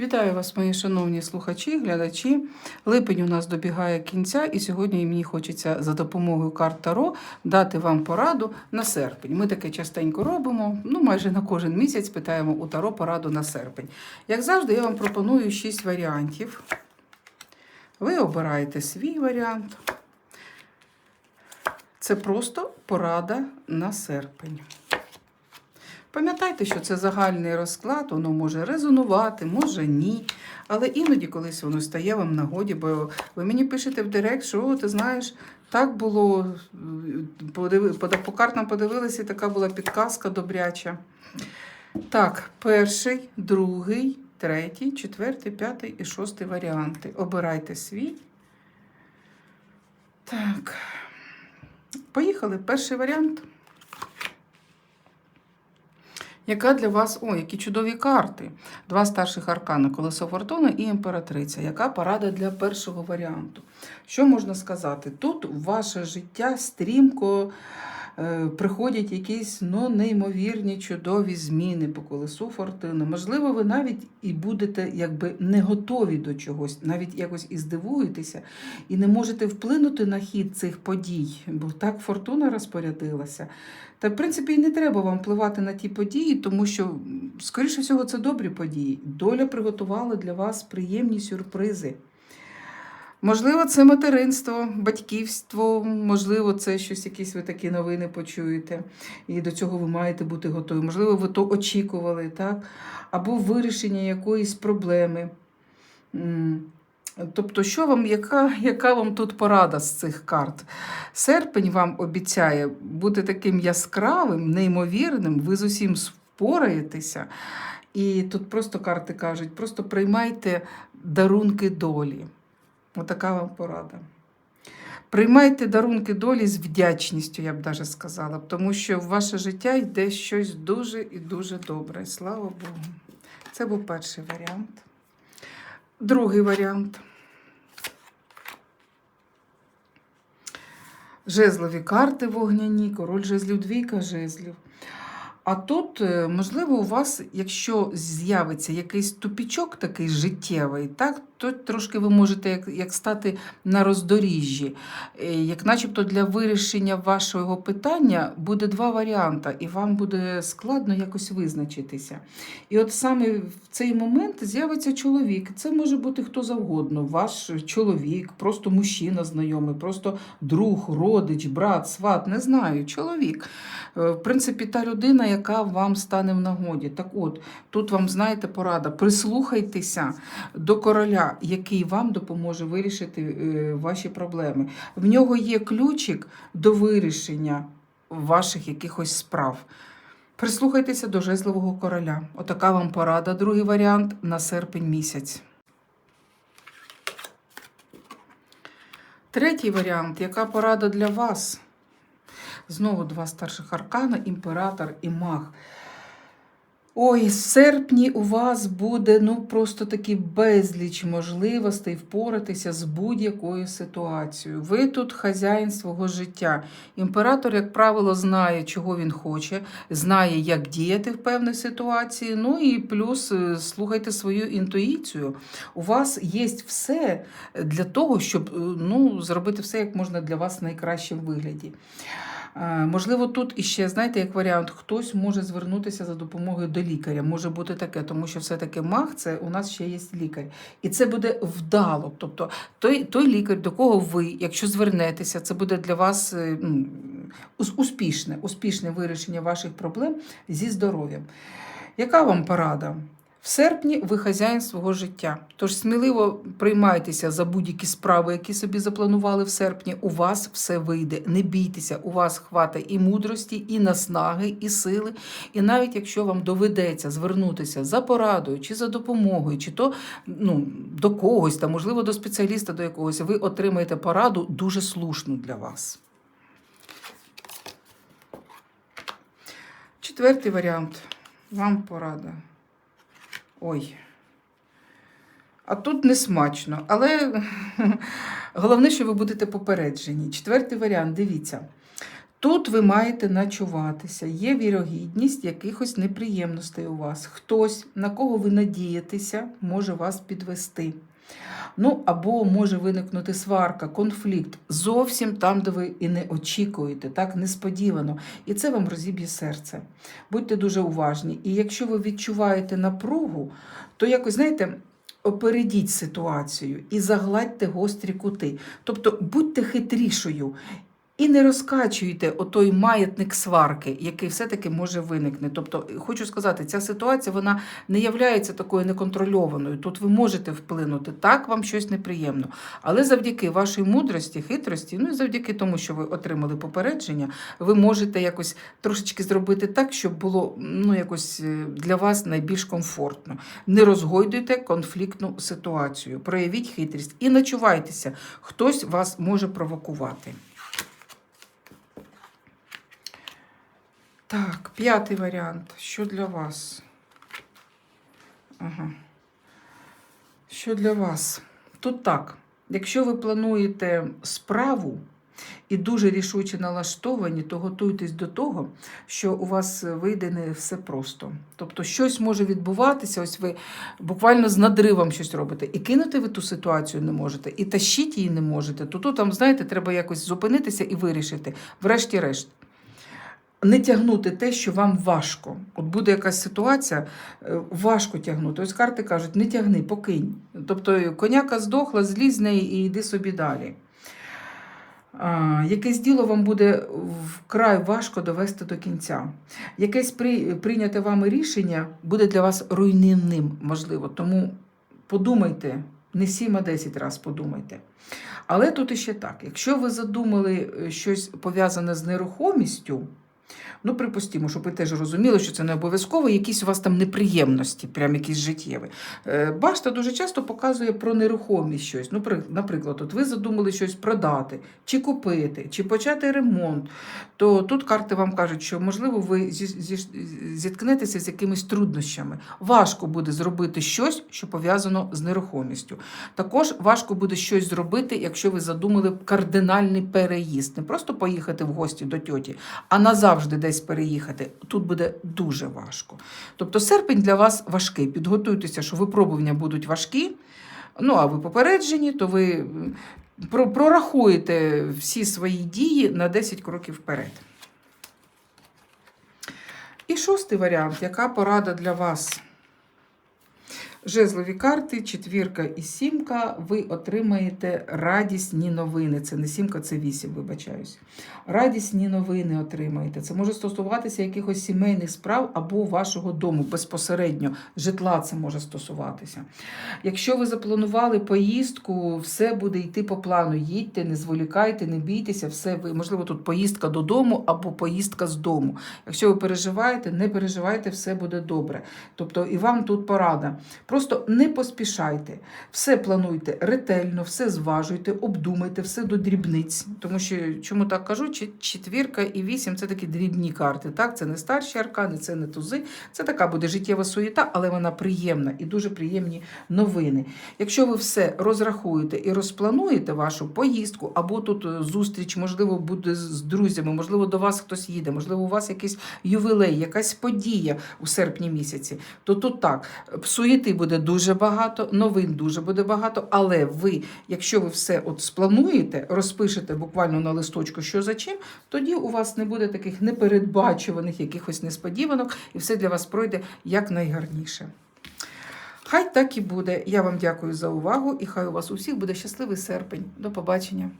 Вітаю вас, мої шановні слухачі, глядачі. Липень у нас добігає кінця, і сьогодні мені хочеться за допомогою карт Таро дати вам пораду на серпень. Ми таке частенько робимо. Ну, майже на кожен місяць питаємо у Таро пораду на серпень. Як завжди, я вам пропоную 6 варіантів. Ви обираєте свій варіант. Це просто порада на серпень. Пам'ятайте, що це загальний розклад, воно може резонувати, може ні. Але іноді колись воно стає вам нагоді, бо ви мені пишете в директ, що «О, ти знаєш, так було, подиви, по, по картам подивилися, і така була підказка добряча. Так, перший, другий, третій, четвертий, п'ятий і шостий варіанти. Обирайте свій. Так. Поїхали. Перший варіант. Яка для вас, о, які чудові карти. Два старших аркани, колесо фортуни і імператриця. Яка порада для першого варіанту? Що можна сказати? Тут ваше життя стрімко приходять якісь ну, неймовірні чудові зміни по колесу фортуни. Можливо, ви навіть і будете якби не готові до чогось, навіть якось і здивуєтеся, і не можете вплинути на хід цих подій, бо так фортуна розпорядилася. Та, в принципі, і не треба вам впливати на ті події, тому що, скоріше всього, це добрі події. Доля приготувала для вас приємні сюрпризи. Можливо, це материнство, батьківство, можливо, це щось, якісь ви такі новини почуєте, і до цього ви маєте бути готові. Можливо, ви то очікували, так? Або вирішення якоїсь проблеми. Тобто, що вам, яка, яка вам тут порада з цих карт? Серпень вам обіцяє бути таким яскравим, неймовірним, ви з усім впораєтеся. І тут просто карти кажуть: просто приймайте дарунки долі. Отака вам порада. Приймайте дарунки долі з вдячністю, я б даже сказала, тому що в ваше життя йде щось дуже і дуже добре. Слава Богу. Це був перший варіант. Другий варіант. Жезлові карти вогняні, король жезлів, двійка жезлів. А тут, е, можливо, у вас, якщо з'явиться якийсь тупічок такий життєвий, так, то трошки ви можете як, як стати на роздоріжжі. Е, Як начебто для вирішення вашого питання буде два варіанти, і вам буде складно якось визначитися. І от саме в цей момент з'явиться чоловік. Це може бути хто завгодно, ваш чоловік, просто мужчина знайомий, просто друг, родич, брат, сват, не знаю, чоловік. Е, В принципі, та людина, яка вам стане в нагоді. Так от, тут вам, знаєте, порада, прислухайтеся до короля, який вам допоможе вирішити е, ваші проблеми. В нього є ключик до вирішення ваших якихось справ. Прислухайтеся до жезлового короля. Отака вам порада. Другий варіант на серпень місяць. Третій варіант. Яка порада для вас? Знову два старших аркана, імператор і маг. Ой, в серпні у вас буде ну просто такі безліч можливостей впоратися з будь-якою ситуацією. Ви тут хазяїн свого життя. Імператор, як правило, знає, чого він хоче, знає, як діяти в певній ситуації. Ну і плюс е, слухайте свою інтуїцію. У вас є все для того, щоб е, ну, зробити все як можна для вас в найкращому вигляді. Е, Можливо, тут іще, знаєте, як варіант, хтось може звернутися за допомогою до лікаря. Може бути таке, тому що все-таки маг це у нас ще є лікар. І це буде вдало. Тобто той, той лікар, до кого ви, якщо звернетеся, це буде для вас е, успішне, успішне вирішення ваших проблем зі здоров'ям. Яка вам порада? В серпні ви хазяїн свого життя. Тож сміливо приймайтеся за будь-які справи, які собі запланували в серпні. У вас все вийде. Не бійтеся, у вас хватить і мудрості, і наснаги, і сили. І навіть якщо вам доведеться звернутися за порадою чи за допомогою, чи то ну, до когось, та можливо до спеціаліста до якогось, ви отримаєте пораду дуже слушну для вас. Четвертий варіант. Вам порада. Ой. А тут не смачно. Але головне, що ви будете попереджені. Четвертий варіант, дивіться. Тут ви маєте начуватися. Є вірогідність якихось неприємностей у вас. Хтось, на кого ви надієтеся, може вас підвести. Ну, або може виникнути сварка, конфлікт зовсім там, де ви і не очікуєте, так несподівано. І це вам розіб'є серце. Будьте дуже уважні. І якщо ви відчуваєте напругу, то якось, знаєте, опередіть ситуацію і загладьте гострі кути. Тобто будьте хитрішою. І не розкачуйте отой маятник сварки, який все-таки може виникнути. Тобто, хочу сказати, ця ситуація вона не являється такою неконтрольованою. Тут ви можете вплинути, так вам щось неприємно. Але завдяки вашій мудрості, хитрості, ну і завдяки тому, що ви отримали попередження, ви можете якось трошечки зробити так, щоб було ну, якось е, для вас найбільш комфортно. Не розгойдуйте конфліктну ситуацію, проявіть хитрість і начувайтеся, хтось вас може провокувати. Так, п'ятий варіант. Що для вас? Ага. Що для вас? Тут так. Якщо ви плануєте справу і дуже рішуче налаштовані, то готуйтесь до того, що у вас вийде не все просто. Тобто щось може відбуватися, ось ви буквально з надривом щось робите. І кинути ви ту ситуацію не можете, і тащити її не можете. То тут знаєте, треба якось зупинитися і вирішити. Врешті-решт не тягнути те, що вам важко. От буде якась ситуація, е, важко тягнути. Ось карти кажуть, не тягни, покинь. Тобто коняка здохла, злізь з неї і йди собі далі. Якесь діло вам буде вкрай важко довести до кінця. Якесь при, прийняте вами рішення буде для вас руйнівним, можливо. Тому подумайте, не 7, а 10 разів подумайте. Але тут іще так: якщо ви задумали е, щось пов'язане з нерухомістю, Ну, припустімо, щоб ви теж розуміли, що це не обов'язково, якісь у вас там неприємності, прям якісь життєві. Е, Башта дуже часто показує про нерухомість щось. Ну, наприклад, от ви задумали щось продати, чи купити, чи почати ремонт. То тут карти вам кажуть, що можливо ви зі- зі- зіткнетеся з якимись труднощами. Важко буде зробити щось, що пов'язано з нерухомістю. Також важко буде щось зробити, якщо ви задумали кардинальний переїзд. Не просто поїхати в гості до тьоті, а назавжди десь переїхати. Тут буде дуже важко. Тобто серпень для вас важкий. Підготуйтеся, що випробування будуть важкі. Ну, а ви попереджені, то ви прорахуєте всі свої дії на 10 кроків вперед. І шостий варіант. Яка порада для вас? Жезлові карти, четвірка і сімка, ви отримаєте радісні новини. Це не сімка, це вісім, вибачаюсь. Радісні новини отримаєте. Це може стосуватися якихось сімейних справ або вашого дому безпосередньо. Житла це може стосуватися. Якщо ви запланували поїздку, все буде йти по плану. Їдьте, не зволікайте, не бійтеся, все ви, можливо, тут поїздка додому або поїздка з дому. Якщо ви переживаєте, не переживайте, все буде добре. Тобто і вам тут порада. Просто не поспішайте, все плануйте ретельно, все зважуйте, обдумайте, все до дрібниць. Тому що чому так кажу? Четвірка і вісім це такі дрібні карти. Так, це не старші аркани, це не тузи. Це така буде життєва суєта, але вона приємна і дуже приємні новини. Якщо ви все розрахуєте і розплануєте вашу поїздку, або тут е, зустріч, можливо, буде з друзями, можливо, до вас хтось їде, можливо, у вас якийсь ювілей, якась подія у серпні місяці, то тут так, суєти буде дуже багато, новин дуже буде багато, але ви, якщо ви все от сплануєте, розпишете буквально на листочку, що за чим, тоді у вас не буде таких непередбачуваних якихось несподіванок, і все для вас пройде якнайгарніше. Хай так і буде. Я вам дякую за увагу і хай у вас у всіх буде щасливий серпень. До побачення.